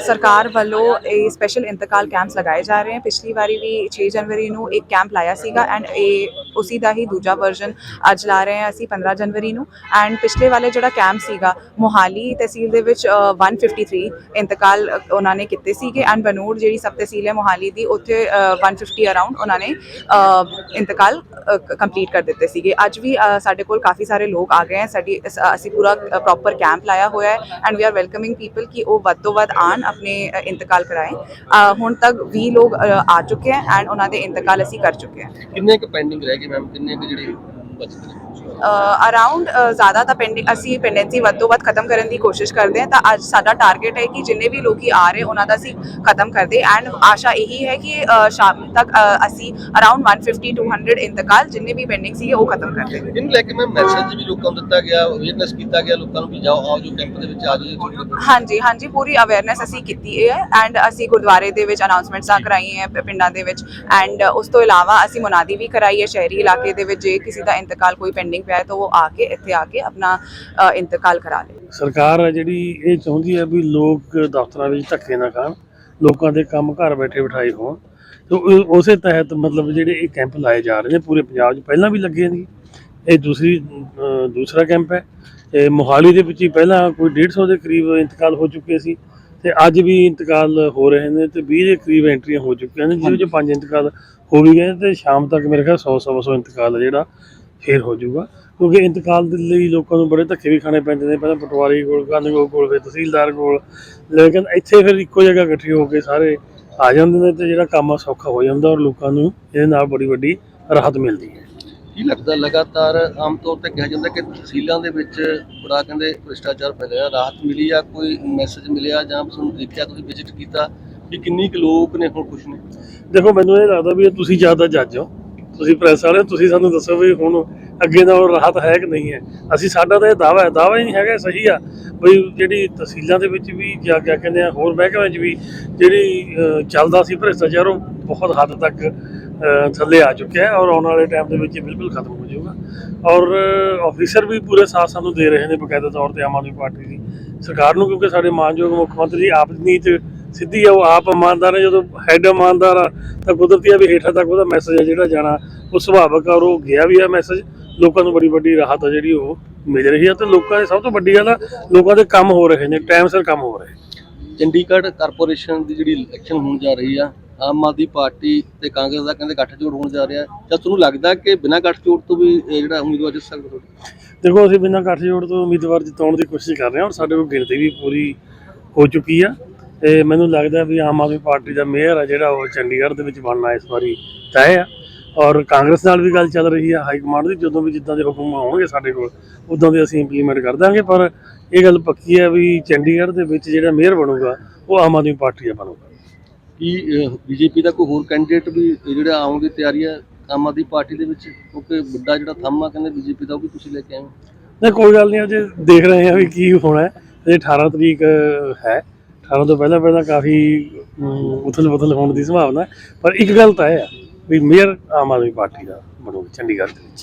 ਸਰਕਾਰ ਵੱਲੋਂ ਇਹ ਸਪੈਸ਼ਲ ਇੰਤਕਾਲ ਕੈਂਪਸ ਲਗਾਏ ਜਾ ਰਹੇ ਹਨ ਪਿਛਲੀ ਵਾਰੀ ਵੀ 6 ਜਨਵਰੀ ਨੂੰ ਇੱਕ ਕੈਂਪ ਲਾਇਆ ਸੀਗਾ ਐਂਡ ਇਹ ਉਸੀ ਦਾ ਹੀ ਦੂਜਾ ਵਰਜ਼ਨ ਅੱਜ ਲਾ ਰਹੇ ਹਾਂ ਅਸੀਂ 15 ਜਨਵਰੀ ਨੂੰ। ਐਂਡ ਪਿਛਲੇ ਵਾਲੇ ਜਿਹੜਾ ਕੈਂਪ ਸੀਗਾ ਮੋਹਾਲੀ ਤਹਿਸੀਲ ਦੇ ਵਿੱਚ ਅ, 153 ਇੰਤਕਾਲ ਉਹਨਾਂ ਨੇ ਕੀਤੇ ਸੀਗੇ। ਐਂਡ ਬਨੂੜ ਜਿਹੜੀ ਸਬ ਤਹਿਸੀਲ ਹੈ ਮੋਹਾਲੀ ਦੀ ਉੱਥੇ ਅ, 150 ਅਰਾਊਂਡ ਉਹਨਾਂ ਨੇ ਇੰਤਕਾਲ ਕੰਪਲੀਟ ਕਰ ਦਿੱਤੇ ਸੀਗੇ। ਅੱਜ ਵੀ ਸਾਡੇ ਕੋਲ ਕਾਫੀ ਸਾਰੇ ਲੋਕ ਆ ਗਏ ਹੈ। ਸਾਡੀ ਅਸੀਂ ਪੂਰਾ ਪ੍ਰੋਪਰ ਕੈਂਪ ਲਾਇਆ ਹੋਇਆ ਹੈ। And we are welcoming people ਕਿ ਉਹ ਵੱਧ ਤੋਂ ਵੱਧ ਆਣ ਆਪਣੇ ਇੰਤਕਾਲ ਕਰਾਏ। ਹੁਣ ਤੱਕ 20 ਲੋਕ ਆ ਚੁੱਕੇ ਹੈ। ਐਂਡ ਉਹਨਾਂ ਦੇ ਇੰਤਕਾਲ ਅਸੀਂ ਕਰ ਚੁੱਕੇ ਹਾਂ। ਕਿੰਨੇ ਕੁ ਪੈਂਡਿੰਗ ਰਹਿ ਗਏ ਮੈਮ? ਕਿੰਨੇ ਕੁ ਜਿਹੜੇ ਅਰਾਊਂਡ ਜ਼ਿਆਦਾ ਤਾਂ ਪੈਂਡਿੰਗ ਅਸੀਂ ਪੈਂਡੈਂਸੀ ਵੱਧ ਤੋਂ ਵੱਧ ਖਤਮ ਕਰਨ ਦੀ ਕੋਸ਼ਿਸ਼ ਕਰਦੇ ਹਾਂ। ਤਾਂ ਅੱਜ ਸਾਡਾ ਟਾਰਗੇਟ ਹੈ ਕਿ ਜਿੰਨੇ ਵੀ ਲੋਕੀ ਆ ਰਹੇ ਉਹਨਾਂ ਦਾ ਅਸੀਂ ਖਤਮ ਕਰਦੇ ਐਂਡ ਆਸ਼ਾ ਇਹੀ ਹੈ ਕਿ ਸ਼ਾਮ ਤੱਕ ਅਸੀਂ ਅਰਾਊਂਡ 150 ਟੂ 100 ਇੰਤਕਾਲ ਜਿੰਨੇ ਵੀ ਪੈਂਡਿੰਗ ਸੀਗੇ ਉਹ ਖਤਮ ਕਰ ਦੇਵਾਂਗੇ ਇਹਨੂੰ ਲੈ ਕੇ ਮੈਂ ਮੈਸੇਜ ਵੀ ਲੋਕਾਂ ਨੂੰ ਦਿੱਤਾ ਗਿਆ ਅਵੇਅਰਨੈਸ ਕੀਤਾ ਗਿਆ ਲੋਕਾਂ ਨੂੰ ਵੀ ਜਾਓ ਆਓ ਜੋ ਕੈਂਪ ਦੇ ਵਿੱਚ ਆ ਜਾਓ ਹਾਂਜੀ ਹਾਂਜੀ ਪੂਰੀ ਅਵੇਅਰਨੈਸ ਅਸੀਂ ਕੀਤੀ ਹੈ। ਐਂਡ ਅਸੀਂ ਗੁਰਦੁਆਰੇ ਦੇ ਵਿੱਚ ਅਨਾਉਂਸਮੈਂਟਸਾਂ ਕਰਾਈਆਂ ਪਿੰਡਾਂ ਦੇ ਵਿੱਚ। ਐਂਡ ਉਸ ਤੋਂ ਇਲਾਵਾ ਅਸੀਂ ਮੁਨਾਦੀ ਵੀ ਕਰਾਈ ਹੈ ਸ਼ਹਿਰੀ ਇਲਾਕੇ ਦੇ ਵਿੱਚ ਜੇ ਕਿਸੇ ਦਾ ਇੰਤਕਾਲ ਕੋਈ ਪੈਂਡਿੰਗ ਪਿਆ ਹੈ ਤਾਂ ਉਹ ਆ ਕੇ ਇੱਥੇ ਆ ਕੇ ਆਪਣਾ ਇੰਤਕਾਲ ਕਰਾ ਲੇ ਸਰਕਾਰ ਹੈ ਜਿਹੜੀ ਇਹ ਚਾਹੁੰਦੀ ਹੈ ਵੀ ਲੋਕ ਦਫ਼ਤਰਾਂ ਵਿੱਚ ਧੱਕੇ ਨਾ ਖਾਣ ਲੋਕਾਂ ਦੇ ਕੰਮ ਘਰ ਬੈਠੇ ਬਿਠਾਏ ਹੋਣ। ਤੇ ਉਸੇ ਤਹਿਤ ਮਤਲਬ ਜਿਹੜੇ ਇਹ ਕੈਂਪ ਲਾਏ ਜਾ ਰਹੇ ਨੇ ਪੂਰੇ ਪੰਜਾਬ 'ਚ ਪਹਿਲਾਂ ਵੀ ਲੱਗੇ ਨੇ। ਇਹ ਦੂਸਰੀ ਦੂਸਰਾ ਕੈਂਪ ਹੈ। ਇਹ ਮੋਹਾਲੀ ਦੇ ਵਿੱਚ ਹੀ ਪਹਿਲਾਂ ਕੋਈ 150 ਦੇ ਕਰੀਬ ਇੰਤਕਾਲ ਹੋ ਚੁੱਕੇ ਸੀ। ਤੇ ਅੱਜ ਵੀ ਇੰਤਕਾਲ ਹੋ ਰਹੇ ਨੇ ਤੇ 20 ਦੇ ਕਰੀਬ ਐਂਟਰੀਆਂ ਹੋ ਚੁੱਕੀਆਂ ਨੇ ਜਿਹਦੇ ਵਿੱਚ ਪੰਜ ਇੰਤਕਾਲ ਹੋ ਵੀ ਗਏ ਤੇ ਸ਼ਾਮ ਤੱਕ ਮੇਰੇ ਖਿਆਲ 100 ਸਵਾ ਸੌ ਇੰਤਕਾਲ ਜਿਹੜਾ। ਫੇਰ ਹੋ ਜਾਊਗਾ। ਕਿਉਂਕਿ ਇੰਤਕਾਲ ਦੇ ਲਈ ਲੋਕਾਂ ਨੂੰ ਬੜੇ ਧੱਕੇ ਵੀ ਖਾਣੇ ਪੈਂਦੇ ਨੇ। ਪਹਿਲਾਂ ਪਟਵਾਰੀ ਕੋਲ ਕਾਨੂੰਗੋ ਕੋਲ ਫਿਰ ਤਹਿਸੀਲਦਾਰ ਕੋਲ। ਲੇਕਿਨ ਇੱਥੇ ਫਿਰ ਇੱਕੋ ਜਗ੍ਹਾ ਇਕੱਠੇ ਹੋ ਕੇ ਸਾਰੇ ਆ ਜਾਂਦੇ ਨੇ ਤੇ ਜਿਹੜਾ ਕੰਮ ਆ ਸੌਖਾ ਹੋ ਜਾਂਦਾ ਔਰ ਲੋਕਾਂ ਨੂੰ ਇਹਦੇ ਨਾਲ ਬੜੀ ਵੱਡੀ ਰਾਹਤ ਮਿਲਦੀ ਹੈ। ਕੀ ਲੱਗਦਾ ਲਗਾਤਾਰ ਆਮ ਤੌਰ ਤੇ ਕਿਹਾ ਜਾਂਦਾ ਕਿ ਤਹਿਸੀਲਾਂ ਦੇ ਵਿੱਚ ਬੜਾ ਕਹਿੰਦੇ ਭ੍ਰਿਸ਼ਟਾਚਾਰ ਫੈਲਿਆ ਰਾਹਤ ਮਿਲੀ ਆ ਕੋਈ ਮੈਸੇਜ ਮਿਲਿਆ ਜਾਂ ਤੁਹਾਨੂੰ ਦੇਖਿਆ ਤੁਸੀਂ ਵਿਜ਼ਿਟ ਕੀਤਾ ਕਿ ਕਿੰਨੀ ਕੁ ਲੋਕ ਨੇ ਹੁਣ ਖੁਸ਼ ਨੇ? ਦੇਖੋ ਮੈਨੂੰ ਇਹ ਲੱਗਦਾ ਵੀ ਤੁਸੀਂ ਜ਼ਿਆਦਾ ਜੱਜ ਹੋ। ਤੁਸੀਂ ਪ੍ਰੈਸ ਵਾਲੇ ਤੁਸੀਂ ਸਾਨੂੰ ਦੱਸੋ ਵੀ ਹੁਣ ਅੱਗੇ ਨਾਲੋਂ ਰਾਹਤ ਹੈ ਕਿ ਨਹੀਂ ਹੈ? ਅਸੀਂ ਸਾਡਾ ਤਾਂ ਇਹ ਦਾਵਾ ਹੈ ਦਾਵਾ ਹੀ ਨਹੀਂ ਹੈਗਾ, ਇਹ ਸਹੀ ਆ। ਵੀ ਜਿਹੜੀ ਤਹਿਸੀਲਾਂ ਦੇ ਵਿੱਚ ਵੀ ਜਾਂ ਕਿਆ ਕਹਿੰਦੇ ਆ, ਹੋਰ ਮਹਿਕਮਿਆਂ 'ਚ ਵੀ ਜਿਹੜੀ ਚੱਲਦਾ ਸੀ ਭ੍ਰਿਸ਼ਟਾਚਾਰ, ਉਹ ਬਹੁਤ ਹੱਦ ਤੱਕ ਥੱਲੇ ਆ ਚੁੱਕਿਆ ਹੈ ਔਰ ਆਉਣ ਵਾਲੇ ਟਾਈਮ ਦੇ ਵਿੱਚ ਇਹ ਬਿਲਕੁਲ ਖਤਮ ਹੋ ਜਾਊਗਾ। ਔਰ ਆਫੀਸਰ ਵੀ ਪੂਰੇ ਸਾਥ ਸਾਨੂੰ ਦੇ ਰਹੇ ਨੇ ਬਕਾਇਦਾ ਤੌਰ ਤੇ ਆਮ ਆਦਮੀ ਪਾਰਟੀ ਦੀ। ਸਰਕਾਰ ਨੂੰ ਕਿਉਂਕਿ ਸਾਡੇ ਮਾਨਯੋਗ ਮੁੱਖ ਮੰਤਰੀ ਆਪ ਦੀ ਨੀਤ ਸਿੱਧੀ ਆ ਉਹ ਆਪ ਇਮਾਨਦਾਰ ਹੈ ਜਦੋਂ ਹੈਡ ਇਮਾਨਦਾਰ ਆ ਤਾਂ ਕੁਦਰਤੀ ਆ ਵੀ ਹੇਠਾਂ ਤੱਕ ਉਹਦਾ ਮੈਸੇਜ ਹੈ ਜਿਹੜਾ ਜਾਣਾ। ਉਹ ਸੁਭਾਵਕ ਆ ਉਹ ਗਿਆ ਵੀ ਆ ਮੈਸੇਜ ਲੋਕਾਂ ਨੂੰ ਬੜੀ ਵੱਡੀ ਰਾਹਤ ਆ ਜਿਹੜੀ ਉਹ ਮਿਲ ਰਹੀ ਆ ਤੇ ਲੋਕਾਂ ਦੇ ਸਭ ਤੋਂ ਵੱਡੀ ਗੱਲ ਆ ਲੋਕਾਂ ਦੇ ਕੰਮ ਹੋ ਰਹੇ ਨੇ ਟਾਈਮ ਸਿਰ ਕੰਮ ਹੋ ਰਹੇ। ਚੰਡੀਗੜ੍ਹ ਕਾਰਪੋਰੇਸ਼ਨ ਦੀ ਜਿਹੜੀ ਇਲੈਕਸ਼ਨ ਹੋਣ ਜਾ ਰਹੀ ਆ ਆਮ ਆਦਮੀ ਪਾਰਟੀ ਤੇ ਕਾਂਗਰਸ ਦਾ ਕਹਿੰਦੇ ਗੱਠਜੋੜ ਹੋਣ ਜਾ ਰਿਹਾ। ਜਾਂ ਤੁਹਾਨੂੰ ਲੱਗਦਾ ਕਿ ਬਿਨਾਂ ਗੱਠਜੋੜ ਤੋਂ ਵੀ ਜਿਹੜਾ ਉਮੀਦਵਾਰ ਜਿੱਤ ਸਕਦਾ ਦੇਖੋ ਅਸੀਂ ਬਿਨਾਂ ਗੱਠਜੋੜ ਤੋਂ ਉਮੀਦਵਾਰ ਜਿਤਾਉਣ ਦੀ ਕੋਸ਼ਿਸ਼ ਕਰ ਰਹੇ ਹਾਂ ਔਰ ਸਾਡੇ ਕੋਲ ਗਿਣਤੀ ਵੀ ਪੂਰੀ ਹੋ ਚੁੱਕੀ ਆ। ਤੇ ਮੈਨੂੰ ਲੱਗਦਾ ਵੀ ਆਮ ਆਦਮੀ ਪਾਰਟੀ ਦਾ ਮੇਅਰ ਆ ਜਿਹੜਾ ਉਹ ਚੰਡੀਗੜ੍ਹ ਦੇ ਵਿੱਚ ਬਣਨਾ ਇਸ ਵਾਰੀ ਤੈਅ ਆ। ਔਰ ਕਾਂਗਰਸ ਨਾਲ ਵੀ ਗੱਲ ਚੱਲ ਰਹੀ ਆ ਹਾਈ ਕਮਾਂਡ ਦੀ ਜਦੋਂ ਵੀ ਜਿੱਦਾਂ ਦੇ ਹੁਕਮ ਆਉਣਗੇ ਸਾਡੇ ਕੋਲ ਉਦਾਂ ਦੇ ਅਸੀਂ ਇੰਪਲੀਮੈਂਟ ਕਰ ਦਾਂਗੇ। ਪਰ ਇਹ ਗੱਲ ਪੱਕੀ ਹੈ ਵੀ ਚੰਡੀਗੜ੍ਹ ਦੇ ਵਿੱਚ ਜਿਹੜਾ ਮੇਅਰ ਬਣੂਗਾ ਉਹ ਆਮ ਆਦਮੀ ਪਾਰਟੀ ਦਾ ਬਣੂਗਾ। ਕੀ ਬੀਜੇਪੀ ਦਾ ਕੋਈ ਹੋਰ ਕੈਂਡੀਡੇਟ ਵੀ ਜਿਹੜਾ ਆਉਣ ਦੀ ਤਿਆਰੀ ਆ ਆਮ ਆਦਮੀ ਪਾਰਟੀ ਦੇ ਵਿੱਚ? ਕਿਉਂਕਿ ਵੱਡਾ ਜਿਹੜਾ ਥੰਮ ਆ ਕਹਿੰਦੇ ਬੀਜੇਪੀ ਦਾ ਉਹ ਵੀ ਤੁਸੀਂ ਲੈ ਕੇ ਆਏ ਹੋ। ਨਹੀਂ ਕੋਈ ਗੱਲ ਨਹੀਂ ਅਜੇ ਦੇਖ ਰਹੇ ਹਾਂ ਵੀ ਕੀ ਹੋਣਾ ਹੈ। ਇਹ 18 ਤਰੀਕ ਹੈ। 18 ਤੋਂ ਪਹਿਲਾਂ ਪਹਿਲਾਂ ਕਾਫੀ ਉਥਲ ਪੁਥਲ ਹੋਣ ਦੀ ਸੰਭਾਵਨਾ ਹੈ। ਪਰ ਇੱਕ ਗੱਲ ਤਾਂ ਇਹ ਆ ਵੀ ਮੇਅਰ ਆਮ ਆਦਮੀ ਪਾਰਟੀ ਦਾ ਬਣੂਗਾ, ਚੰਡੀਗੜ੍ਹ ਦੇ ਵਿੱਚ।